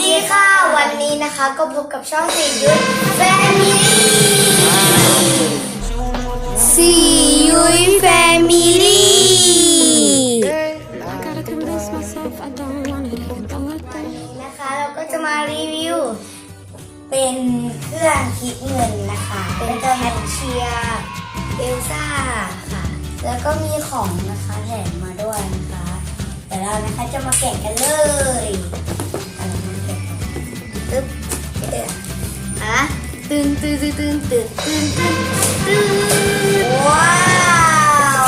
ดีค่ะ วันนี้นะคะก็พบกับช่องสี่ยุ้ยแฟมิลี่สี่ยุ้ยแฟมิลี่นะคะเราก็จะมารีวิว เป็นเครื่องคิดเงินนะคะ เป็นเจ้าแฮปเชียเอลซ่าค่ะ แล้วก็มีของนะคะแถมมาด้วยนะคะ เดี๋ยวเรานะคะจะมาแกะกันเลย ตึ๊บอะตื่นตื่นตื่นตื่นตื่นตื่นตื่นตื่นว้าว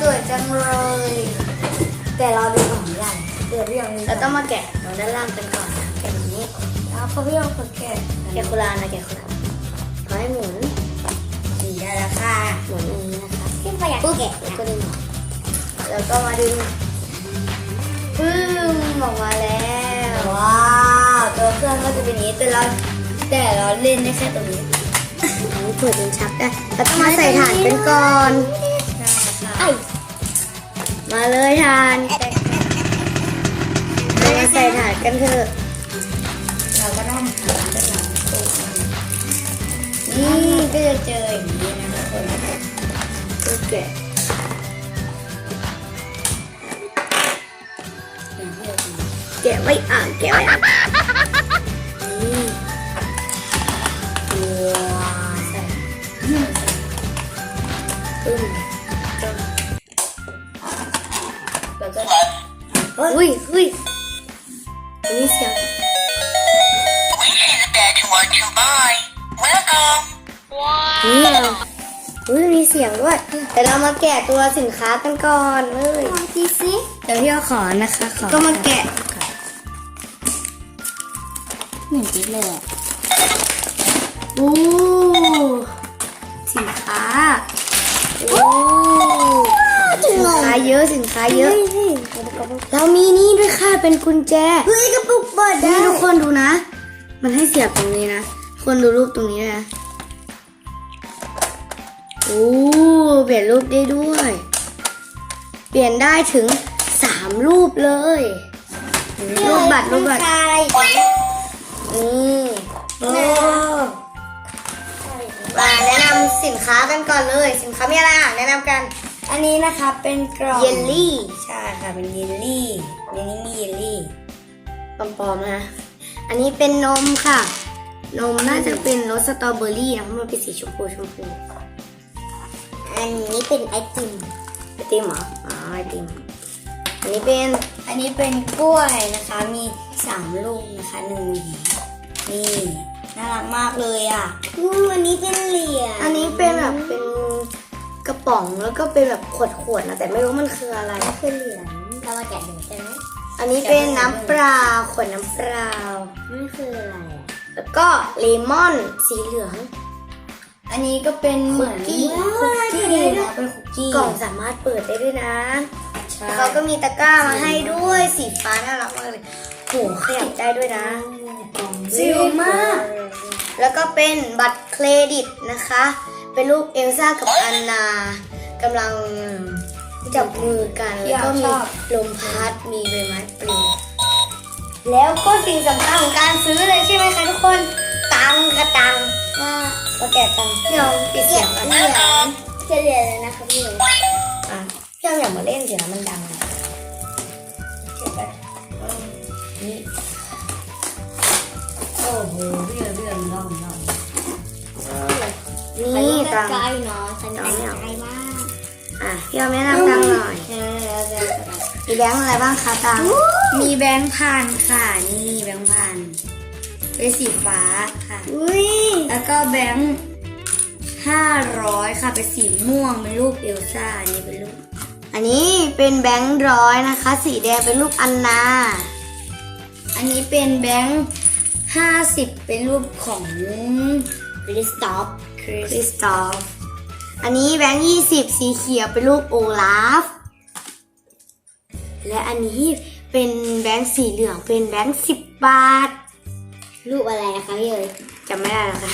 สวยจังเลย แต่เราดูของใหญ่เดี๋ยวพี่ยองเราต้องมาแกะตรงด้านล่างกันก่อนแกะนี้แล้วพอพี่ยองกดแกะแกะโคลานะแกะโคลาขอให้หมุนนี่ได้แล้วค่ะหมุนอย่างนี้นะคะขึ้นไปอยากแกะแล้วก็ดึงแล้วก็มาดึงปึ้งออกมาแล้วว้าว ตัวเครื่องก็จะเป็นอย่างนี้แต่เราแต่เราเล่นได้แค่ตรงนี้อันนี้เปิดเป็นชักได้แล้วก็มาใส่ถ่านกันก่อนไอ้มาเลยถ่านเรามาใส่ถ่านกันเถอะเราก็ได้หาด้านหลังตู้นี่ก็จะเจออย่างนี้นะคะคนก็แกะแกะไม่อ่านแกะไม่อ่านนี่ อันนี้เสียง This is a bed to want to buy. Welcome. นี่เราอุ้ยมีเสียงด้วยแต่เรามาแกะตัวสินค้ากันก่อนเลยดีสิเดี๋ยวพี่เอาขอนะคะ ขอก็มาแกะเหมือนจิ๊บเลยอะโอ้สินค้าโอ้สินค้า เยอะสินค้าเยอะ เรามีนี่ด้วยค่ะเป็นกุญแจเฮ้ยกระปุกเปิดได้ทุกคนดูนะ มันให้เสียบตรงนี้นะคนดูรูปตรงนี้นะโอ้เปลี่ยนรูปได้ด้วย เปลี่ยนได้ถึงสามรูปเลย รูปบัตรรูปบัตรนี่โอ้มาแนะนำสินค้ากันก่อนเลย สินค้ามีอะไรอะแนะนำกัน อันนี้นะคะเป็นกล่องเยลลี่ใช่ค่ะเป็นเยลลี่ในนี้มีเยลลี่ปลอมๆนะอันนี้เป็นนมค่ะ นมน่าจะเป็นรสสตรอเบอรี่นะเพราะมันเป็นสีชมพูชมพูอันนี้เป็นไอติมไอติมเหรออ๋อไอติมอันนี้เป็นอันนี้เป็นกล้วยนะคะ มีสามลูกนะคะหนึ่งหวีนี่น่ารักมากเลยอะอืมอันนี้เป็นเหรียญอันนี้เป็นแบบเป็น กระป๋องแล้วก็เป็นแบบขวดๆนะแต่ไม่รู้มันคืออะไร คือเหรียญเรามาแกะดูใช่ไหมอันนี้เป็นน้ำเปล่าขวดน้ำเปล่านี่คืออะไรอะแล้วก็เลมอนสีเหลือง อันนี้ก็เป็นเหมือนคุกกี้คุกกี้นะเป็นคุกกี้กล่องสามารถเปิดได้ด้วยนะใช่เขาก็มีตะกร้ามาให้ด้วยสีฟ้าน่ารักมากเลยโหขยับได้ด้วยนะซิลมาก แล้วก็เป็นบัตรเครดิตนะคะ เป็นรูปเอลซ่ากับอันนากำลังจับมือกันแล้วก็มีลมพัดมีใบไม้ปลิวแล้วก็สิ่งสำคัญของการซื้อเลยใช่ไหมคะทุกคนตังค์กระตังค์ว่าเราแกะตังค์พี่ลองปิดเสียงก่อนเหรียญจะเหรียญเลยนะคะพี่อะพี่ลองอย่ามาเล่นเสียงมันดังนะเก็บไปอืมนี่โอ้โหเตังค์ ใกล้เนาะฉันตังค์ไม่เอาใกล้มากอะพี่ลองแนะนำตังค์หน่อย เออเดี๋ยวเดี๋ยวมีแบงค์อะไรบ้างคะตังค์มีแบงค์พันค่ะนี่แบงค์พันเป็นสีฟ้าค่ะ อุ้ยแล้วก็แบงค์ห้าร้อยค่ะเป็นสีม่วงเป็นรูปเอลซ่าอันนี้เป็นรูปอันนี้เป็นแบงค์ร้อยนะคะ สีแดงเป็นรูปอันนา อันนี้เป็นแบงค์ห้าสิบเป็นรูปของคริสตอฟ คริสตอฟอันนี้แบงค์ยี่สิบสีเขียวเป็นรูปโอลาฟ และอันนี้เป็นแบงค์สีเหลืองเป็นแบงค์สิบบาท รูปอะไรนะคะพี่เอ๋ยจำไม่ได้แล้วค่ะ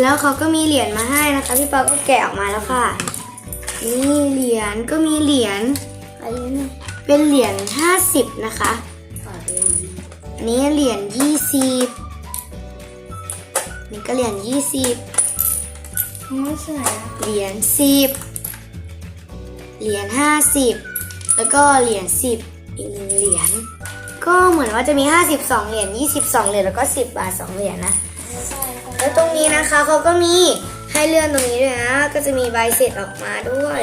แล้วเขาก็มีเหรียญมาให้นะคะพี่ปาก็แกะออกมาแล้วค่ะ นี่เหรียญก็มีเหรียญอันนี้เนี่เป็นเหรียญห้าสิบนะคะอันนี้เหรียญยี่สิบนี่ก็เหรียญยี่สิบ ไม่สวยอะเหรียญสิบเหรียญห้าสิบแล้วก็เหรียญสิบอีกหนึ่งเหรียญก็เหมือนว่าจะมีห้าสิบสองเหรียญยี่สิบสองเหรียญแล้วก็สิบบาทสองเหรียญนะใช่ค่ะแล้วตรงนี้นะคะเขาก็มีให้เลื่อนตรงนี้ด้วยนะ ก็จะมีใบเสร็จออกมาด้วย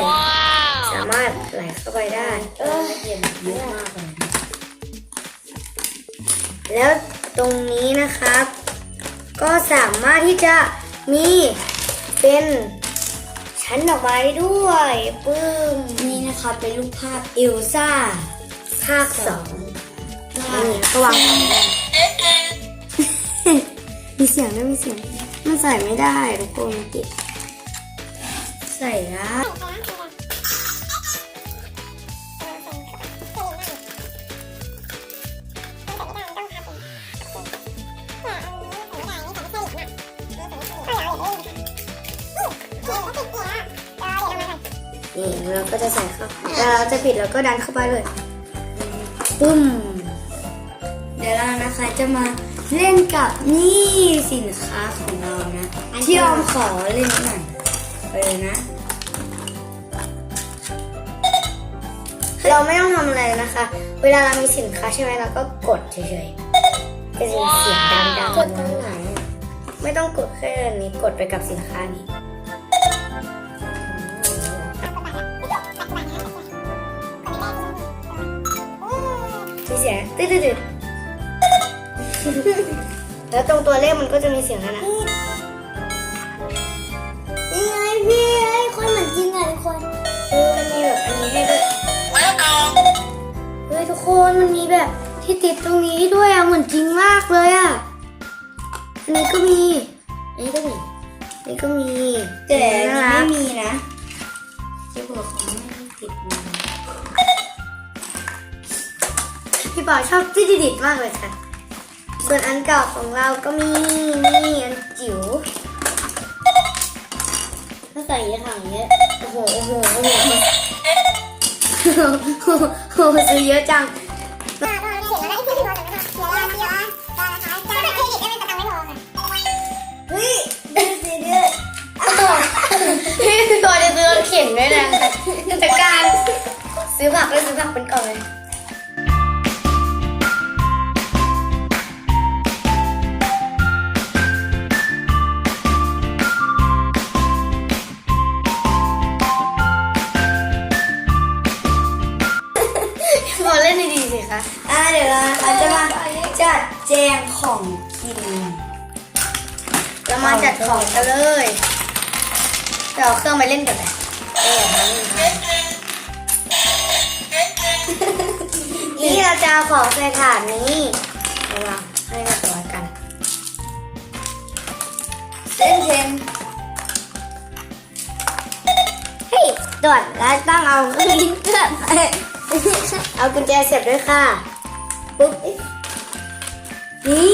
สามารถไหลเข้าไปได้เออเห็นเยอะมากเลยแล้วตรงนี้นะครับ ก็สามารถที่จะมี เป็นชั้นดอกไม้ด้วยปึ้มนี่นะคะเป็นรูปภาพเอลซ่าภาคสองนี่ก็วางของได้มีเสียงด้วยมีเสียงมันใส่ไม่ได้ทุกคนติดใส่ละ นี่เราก็จะใส่เข้าแล้วเราจะปิดแล้วก็ดันเข้าไปเลยปุ้ม เดี๋ยวเรานะคะจะมาเล่นกับนี่สินค้าของเรานะที่ออมขอเล่นหน่อยไปเลยนะ เราไม่ต้องทำอะไรนะคะ เวลาเรามีสินค้าใช่ไหมเราก็กดเฉยๆจะมีเสียงดังๆกดตรงไหนไม่ต้องกดแค่อันนี้กดไปกับสินค้านี้ สียงตึ๊ดๆๆแล้วตรงตัวเลขมันก็จะมีเสียงนั้นนะนี่ไงพี่ไอ้ยคนเหมือนจริงอะทุกคนเออมันมีแบบอันนี้ให้ด้วย Welcome. เฮ้ยทุกคนมันมีแบบที่ติดตรงนี้ด้วยอะเหมือนจริงมากเลยอะอันนี้ก็มีอันนี้ก็มีอันนี้ก็มีแต่อันนี้น่ารัไม่กมีนะจะ พี่ปอชอบที่ดิดมากเลยค่ะ ส่วนอันเก่าของเราก็มีนี่อันจิ๋วถ้าใส่เยอะถังเยอะโอ้โหโอ้โหโอ้โหโอ้โหซื้อเยอะจังเฮ้ยดูสิเดือดพี่ปอจะซื้อเข็นด้วยนะแต่การซื้อผักเลยซื้อผักเป็นกล่องเลย นดีๆสิคะอะเดี๋ยวเรานะคะจะมาจัดแจงของกิน เรามาจัดของกันเลยเดี๋ยวเอาเครื่องไปเล่นกันเลยเออนั้นนี่เราจะเอาของใส่ถาดนี้เอาวางให้เรียบร้อยกันเส้นเทนเฮ้ยตรวจแล้วต้องเอาลิ้นเพื่อนไป เอากุญแจเสียบด้วยค่ะ ปุ๊บ นี่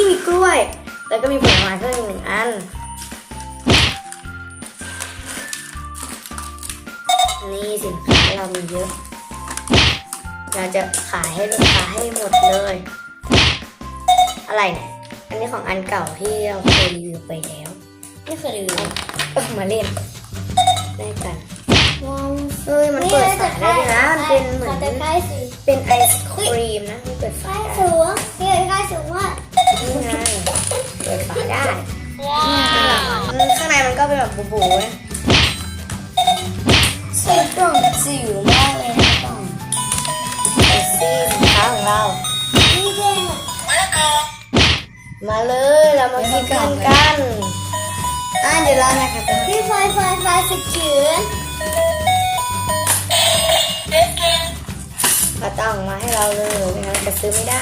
มีกล้วย แล้วก็มีผลไม้เพิ่มอีกหนึ่งอัน นี่สินค้าเรามีเยอะ เราจะขายให้ลูกค้าให้หมดเลย อะไรเนี่ย อันนี้ของอันเก่าที่เราเคยรีวิวไปแล้ว ไม่เคยดูก็มาเล่นได้กัน เฮ้ยมันเปิดฝาได้ด้วยนะมันเป็นเหมือนแต่ใกล้สีเป็นไอศครีมนะมันเปิดฝาใกล้ได้สูงนี่ใกล้สูงว่านี่ไงเปิดฝาได้อืมข้างในมันก็เป็นแบบบูๆนะใส่กล่องจิ๋วมากเลยนะกล่องไอซี่สินค้าของเรานี่แดง Welcome. มาเลยเรามากินกันกันอะเดี๋ยวเรานะคะจะพี่ไฟไฟไฟสเกือน มาตั้งมาให้เราเลยไม่งั้นจะซื้อไม่ได้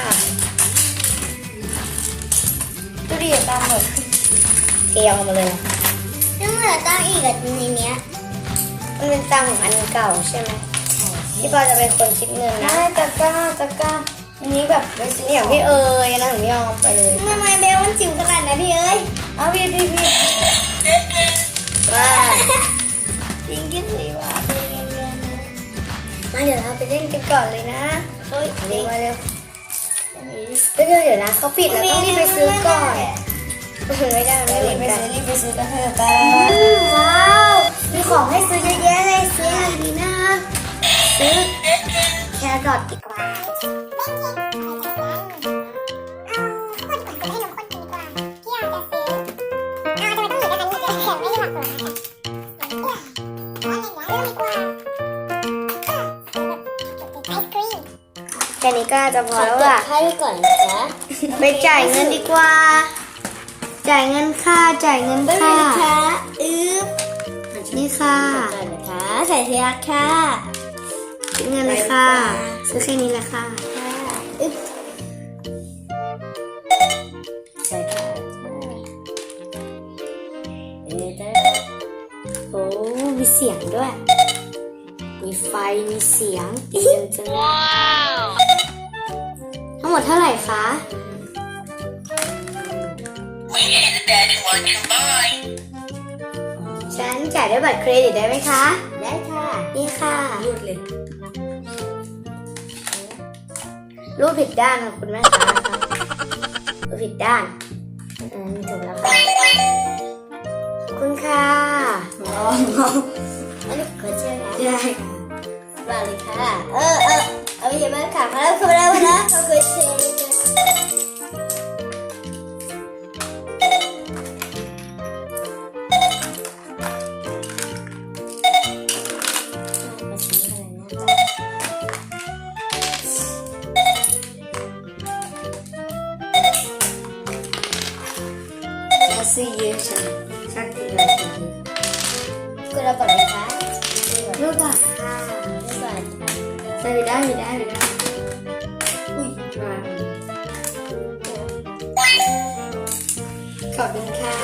ดูดิตามหมดเทออกมาเลยยังเหลือตั้งอีกอะในเนี้ยมันเป็นตังค์ของอันเก่าใช่ไหมพี่ปอจะเป็นคนคิดเงินนะได้ตะกร้าตะกร้าอันนี้แบบไม่นี่อย่างพี่เอ๋ยนะของพี่ออมไปเลยทำไมเบลมันจิ๋วขนาดนั้นพี่เอ้ยเอาพี่พี่พี่ว่าจริงกินสิวะมา เดี๋ยวเราไปเล่นกันก่อนเลยนะเฮ้ยอันนี้มาเร็วอันนี้ก็เดี๋ยวนะเขาปิดแล้วต้องรีบไปซื้อก่อนไม่ได้ไม่รีเหมืบอนไปกันซื้อรีบไปซื้อกันเถอะไปว้าวมีของให้ซื้อเยอะแยะเลยซื้ออะไรดีนะซื้อแครอทดีกว่า จะพอแล้วล่ะให้ก่อนนะคะไปจ่ายเงินดีกว่า จ่ายเงินค่าจ่ายเงินค่าอึ๊บนี่ค่ะก่อนนะคะใส่เทียค่ะคิดเงินเลยค่ะซื้อแค่นี้แหละค่ะอึ๊บใส่ค่ะเอ๊ะได้โอ้มีเสียงด้วย มีไฟมีเสียงดีจังจังทั้งหม ดเท่าไหร่คะ We need the bed to want to buy. ฉันจ่ายด้วยบัตรเครดิตได้ไหมคะ ได้ค่ะ นี่ค่ะ รูดเลย รูปผิดด้านค่ะคุณแม่คะรูปผิดด้านอืมถูกแล้วค่ะขอบคุณค่ะมองมองอันนี้ขอเชื่อนะได้มาเลยค่ะ เออเออเอาไปเยอะมากค่ะมาแล้วมาแล้วมาแล้วขอบคุณ รูปบัตรค่ะไม่ก่อนใส่ไปได้ไปได้ไปได้อุ้ยมาขอบคุณค่ะ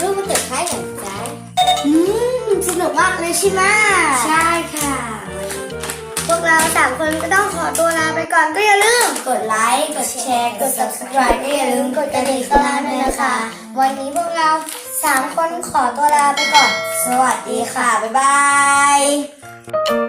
รูปมันติดท้ายอย่างไรอืมสนุกมากเลยใช่ไหมใช่ค่ะ พวกเราสามคนก็ต้องขอตัวลาไปก่อนก็อย่าลืม กดไลค์ กดแชร์ กด subscribe ก็อย่าลืมกดกระดิ่งข้างล่างด้วยนะคะ วันนี้พวกเราสามคนขอตัวลาไปก่อน สวัส ดีค่ะ บ๊ายบาย